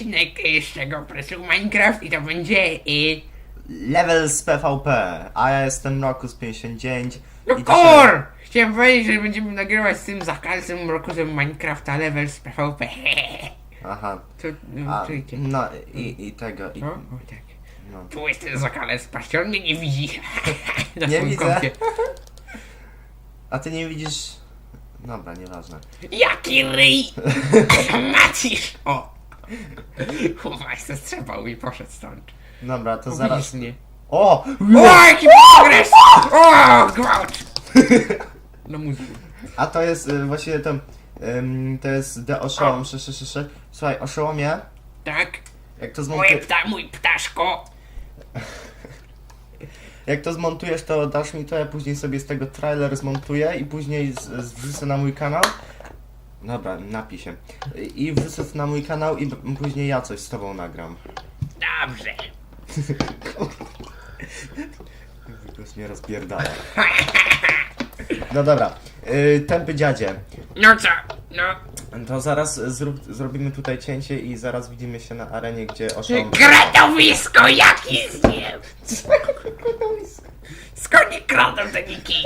odcinek y, z tego presu Minecraft i to będzie... Y, Level z PvP, a ja jestem Rokus59 no i kur! Chciałem powiedzieć, że będziemy nagrywać z tym zakazem Rokusem Minecrafta level z PvP. Aha, Co, no, a, czujcie? no i, i tego, i, O, o, tak. no. Tu jest ten zakalec, patrzcie, on mnie nie widzi. Na Nie swoim widzę. kąpie. A ty nie widzisz... Dobra, nieważne. Jaki ryj! Macisz! O! Chłopak se strzepał i poszedł stąd. Dobra, to zaraz... mnie. O! O, jaki progres! O, gwałt! No muzyku. A to jest y, właśnie to... ym, to jest The Oszołom 666. Słuchaj, Oszołomie, Tak? jak to, Moje pta, mój ptaszko. jak to zmontujesz, to dasz mi to, ja później sobie z tego trailer zmontuję i później z, z wrzucę na mój kanał. Dobra, napij się. I wrzucę to na mój kanał i b- później ja coś z tobą nagram. Dobrze. Głos mnie rozpierdala. No dobra, yy, tępy dziadzie. No co? No. To zaraz zrób, zrobimy tutaj cięcie i zaraz widzimy się na arenie, gdzie oszą... Kratowisko, jaki z nim? Skąd nie kradą te niki?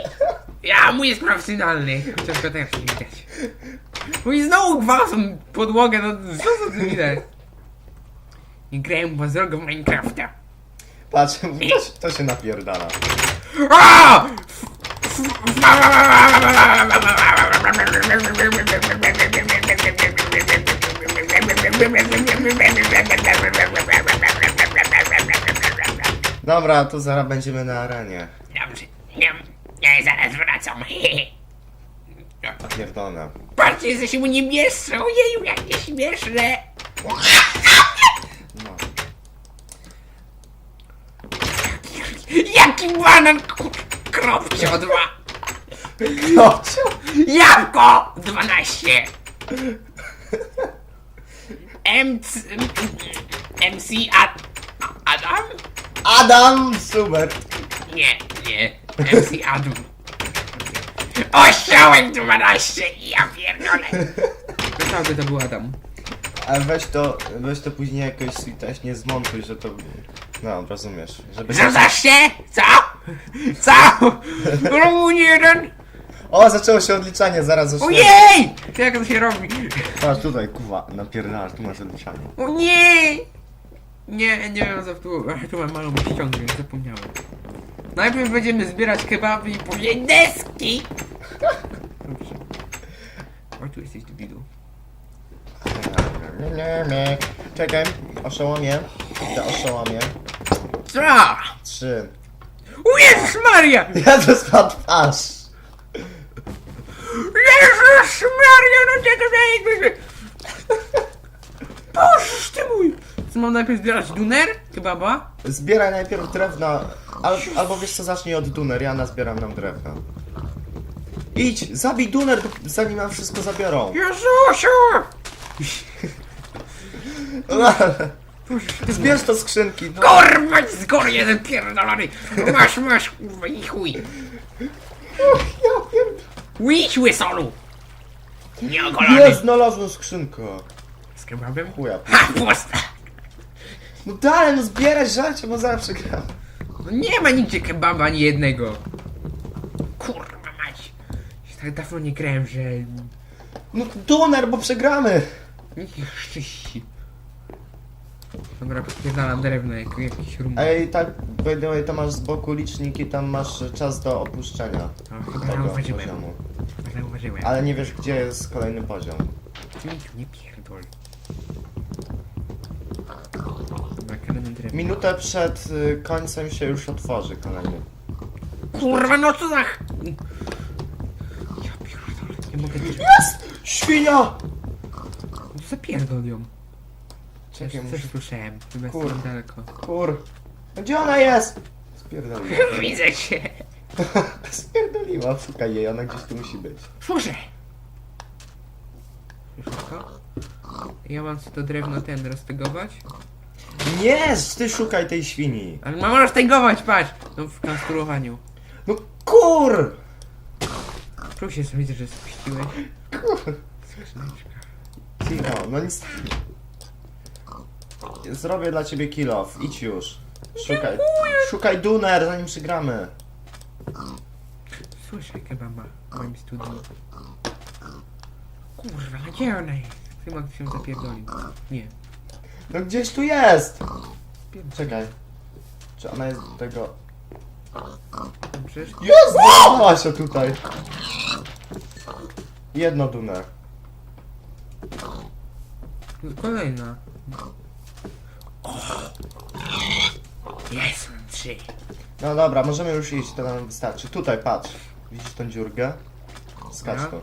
Ja, mój jest profesjonalny. Chociaż go też nie widać. Mój znowu gwałcą podłogę, no co za to widać? Nie grałem po drogo w Minecrafta. Patrz, to, się- to się napierdala. A! Dobra, to zaraz będziemy na arenie. Dobrze, ja, ja zaraz wracam. Pierdolę. Patrzcie, jesteśmy niebiescy, ojeju, jak nieśmieszne. No. Jaki banan, kropcio dwa. No, Jabłko 12. MC... MC Ad... Adam? Adam Schubert. Nie, nie. MC Adam. Osiołek 12 ja pierdolę. Naprawdę to był Adam. Ale weź to, weź to później jakoś też nie zmontuj, że to... No, rozumiesz. Żeby Rzucasz się? Co? Co? Robił jeden? O, zaczęło się odliczanie, zaraz zacznie. Ojej! Jak to się robi? Patrz tutaj, kuwa, napierdalasz, tu masz odliczanie. O nie! Nie, nie wiem co tu. Ach, tu mam malą ściągę, zapomniałem. Najpierw będziemy zbierać kebaby i później deski! Dobrze. O, tu jesteś debilu. Czekaj, oszołomie. Te oszołomie. Co? Trzy. O Jezus Maria! Ja to spadł aż. Jezus Maria, no czego zajęliśmy Boże ty mój! Co mam najpierw zbierać duner? Kebaba? Zbieraj najpierw drewna, al, albo wiesz co, zacznij od duner, ja nazbieram nam drewna. Idź, zabij duner, zanim nam wszystko zabiorą. Jezusiu! Zbierz to skrzynki. No. Kurwa, z góry jeden pierdolony! Masz, masz, kurwa, i chuj! Ja pierd... Idź łysolu! Nieogolony! Jest, znalazłem skrzynkę. Z kebabem? Chuja. Ha, pusta! No dalej, no zbieraj żarcie, bo zaraz przegram. No nie ma nigdzie kebaba ani jednego! Tak dawno nie grałem, że... No duner, bo przegramy. Niech szczęści. Dobra, podpierdalam drewno jak jakiś rum. Ej, tak, by the way, to masz z boku licznik i tam masz czas do opuszczenia A, chyba tego zauważyłem. poziomu. Zauważyłem. Ale nie wiesz, gdzie jest kolejny poziom. Tu nie pierdol. Dobra, kamienny drewno. Minutę przed y, końcem się już otworzy kolejny. Kurwa, no co za... ch- nie mogę też... Jest! Świnia! Zapierdol ją. Czekaj, muszę... słyszałem, chyba Kur- jestem daleko. Kur... Gdzie ona jest? Spierdoliła. Widzę cię. Spierdoliła, szukaj jej, ona gdzieś tu musi być. Słyszę. Słyszysz to? Ja mam co to drewno ten roztegować? Nie, ty szukaj tej świni. Ale mam roztegować, patrz! No w konstruowaniu. No kur! Czuł się sobie, że spuściłeś. Kur... Skrzyneczka. Cicho, no nic. Zrobię dla ciebie kill off. Idź już. Szukaj. Szukaj Duner, zanim przegramy. Słyszę kebaba w moim studiu. Kurwa, gdzie ona jest? Chyba się zapierdolił. Nie. No gdzieś tu jest! Czekaj. Czy ona jest do tego... Przecież... Jest! Znalazła się tutaj! Jedno Duner. Kolejna. Jest, mam trzy. No dobra, możemy już iść, to nam wystarczy. Tutaj, patrz. Widzisz tą dziurkę? Skacz. Boże,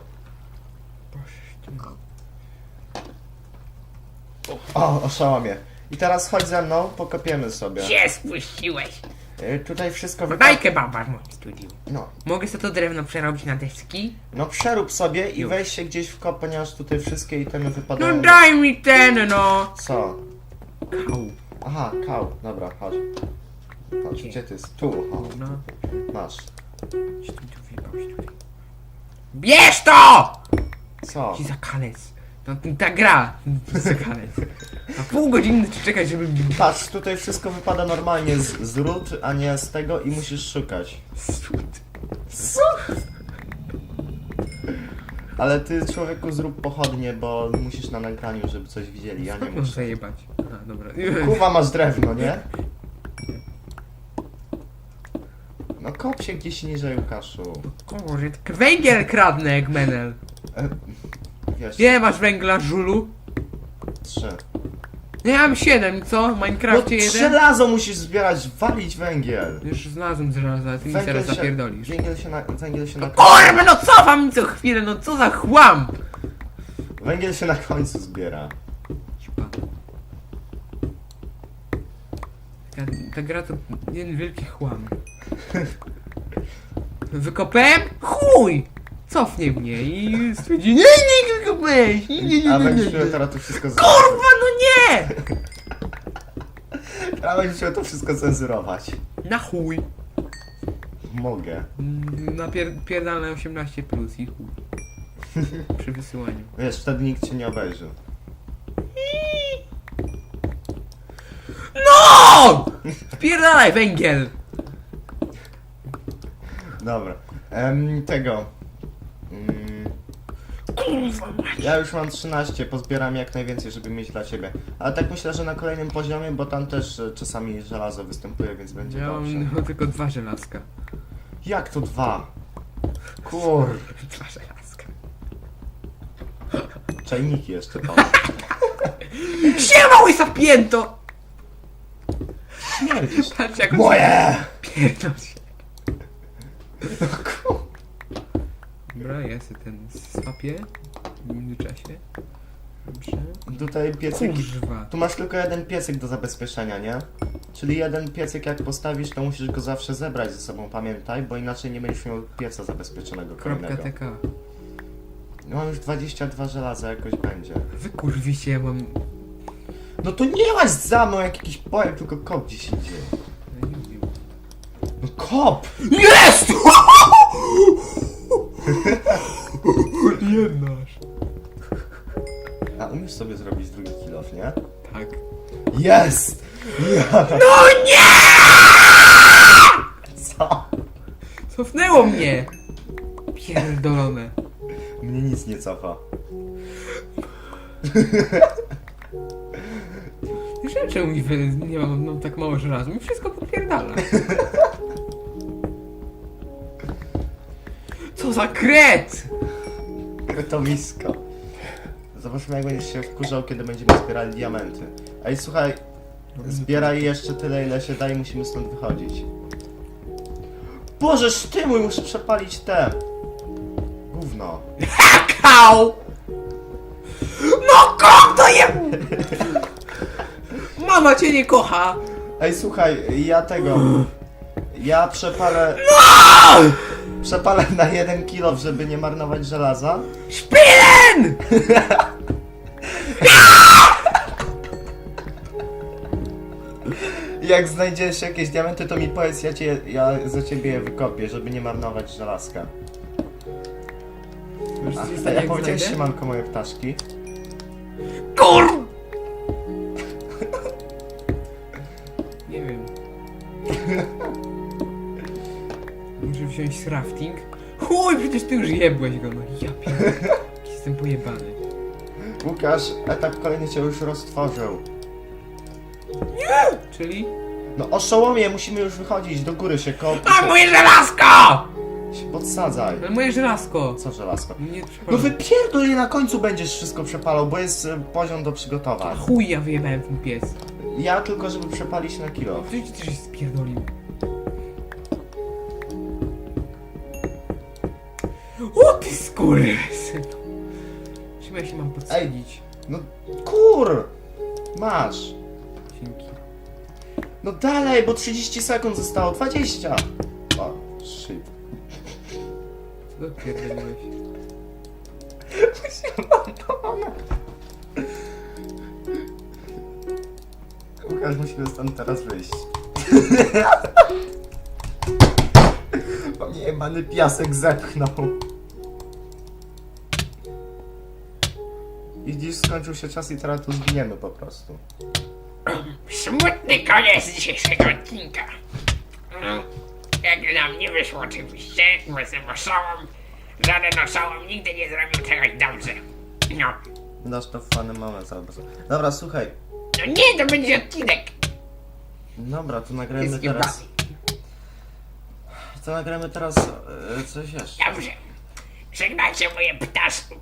O, oszała mnie. I teraz chodź ze mną, pokopiemy sobie. Gdzie spuściłeś? Y, Tutaj wszystko wypada... Daj kebaba w moim studiu. No, Mogę sobie to drewno przerobić na deski? no przerób sobie i Już. weź się gdzieś w kop, ponieważ tutaj wszystkie itemy No wypadają. daj mi ten, no! Co? Kał. Aha, kał. Dobra, chodź. Gdzie? gdzie ty jest? Tu, o, No. masz. Tu, tu, wyjebał. Bierz to! Co? Ci za kalec. No ta gra. Za kalec. Na pół godziny czy czekać, żeby. Patrz, tutaj wszystko wypada normalnie z, z ród, a nie z tego i musisz szukać. Co? Ale ty człowieku zrób pochodnie, bo musisz na nagraniu, żeby coś widzieli, ja nie mam muszę. zajebać? A, dobra. Kuwa masz drewno, nie? No kop się gdzieś niżej, Łukaszu. Kurde, tak węgiel kradnę jak menel. E, wiesz, Ile masz węgla, żulu? trzy. No ja mam siedem, co? W No Minecrafcie jeden? żelazo musisz zbierać, walić węgiel. Już znalazłem żelaza, ty mi teraz zapierdolisz. Węgiel się na, węgiel się na, Kurwa, no cofam mi co chwilę, no co za chłam! węgiel się na końcu zbiera. Ciupa. Ta, ta gra to jeden wielki chłam. Wykopałem? Chuj! Cofnie mnie i stwierdzi Nie, nie, nie! Nie, nie, nie, A nie, nie, będziesz nie. miał teraz to wszystko Kurwa, no nie! A będziesz miał to wszystko cenzurować. Na chuj. Mogę. Mm, Na pier pierdalne 18 plus i chuj. Przy wysyłaniu. Wiesz, wtedy nikt cię nie obejrzy. No! Pierdalaj węgiel! Dobra. Em, tego. Ja już mam 13, pozbieram jak najwięcej, żeby mieć dla ciebie. Ale tak myślę, że na kolejnym poziomie, bo tam też e, czasami żelazo występuje, więc będzie Ja dobrze. mam no, tylko dwa żelazka. Jak to dwa? Kur... Dwa żelazka. Czajniki jeszcze tam. Siema łysa pięto! Śmierdzisz. Patrz jak Moje! Pierdol się. No ja sobie ten swapię w międzyczasie. Dobrze. Tutaj piecyk... Kurwa. Tu masz tylko jeden piecyk do zabezpieczenia, nie? Czyli jeden piecyk jak postawisz, to musisz go zawsze zebrać ze sobą, pamiętaj, bo inaczej nie będziesz miał pieca zabezpieczonego Kropka kolejnego. TK. No mam już 22 żelaza, jakoś będzie. Wy kurwicie, ja mam... No to nie masz za mną jak jakiś pojeb, tylko kop gdzieś idzie. No kop! Jest! Jednasz. A umiesz sobie zrobić drugi kilof, nie? Tak. Jest! No nie! Co? Cofnęło mnie! Pierdolone. Mnie nic nie cofa. Nie wiem czemu mi wy- nie mam no, tak mało żelaza. Mi wszystko podpierdala. Co za kret! Kretowisko. Zobaczmy jak będziesz się wkurzał, kiedy będziemy zbierali diamenty. Ej, słuchaj, zbieraj jeszcze tyle, ile się da i musimy stąd wychodzić. Boże, sztymuj, muszę przepalić te. Gówno. Kał! No kom to je... Mama cię nie kocha! Ej, słuchaj, ja tego... Ja przepalę... Przepalę na jeden kilo, żeby nie marnować żelaza. Szpilen! Jak znajdziesz jakieś diamenty, to mi powiedz, ja, cię, ja za ciebie je wykopię, żeby nie marnować żelazka. W A ja powiedziałem siemanko moje ptaszki. KUR! Wziąć crafting. Chuj, przecież ty już jebłeś go, no ja pierdolę. Jestem pojebany. Łukasz, etap kolejny cię już roztworzył. Czyli? No oszołomie, musimy już wychodzić, do góry się kop. A moje żelazko! się podsadzaj. Ale moje żelazko! Co żelazko? Nie, No przepraszam. wypierdol je na końcu będziesz wszystko przepalał, bo jest e, poziom do przygotowań. Chuj, ja wyjebałem ten pies. Ja tylko, żeby przepalić na kilo. Ty ci też się spierdolił. Skurwysynu. Czym ja się mam podsadzić? No kur! Masz. Dzięki. No dalej, bo 30 sekund zostało, 20. O, shit. Co dopierdoliłeś? Łukasz, musimy stąd teraz wyjść. Bo mnie jebany piasek zepchnął. I dziś skończył się czas i teraz tu zginiemy po prostu. Smutny koniec dzisiejszego odcinka. No, Jak nam nie wyszło oczywiście, bo jestem osobą, żaden osobą nigdy nie zrobił czegoś dobrze. No, Nasz to fany moment za bardzo. Dobra, słuchaj. no nie, to będzie odcinek. Dobra, to nagrajmy Jest teraz. To nagramy teraz e, coś jeszcze. Dobrze. Żegnajcie moje ptaszki.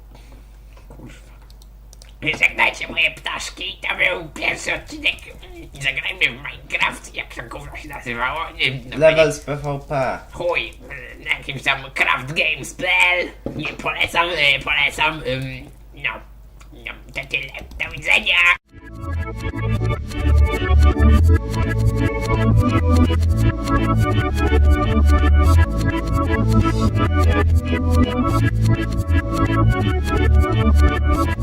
Żegnajcie moje ptaszki. To był pierwszy odcinek. Zagrajmy w Minecraft, jak to gówno się nazywało. Level z PvP. chuj, na jakimś tam craftgames.pl nie polecam, e, polecam, no, no, to tyle, do widzenia.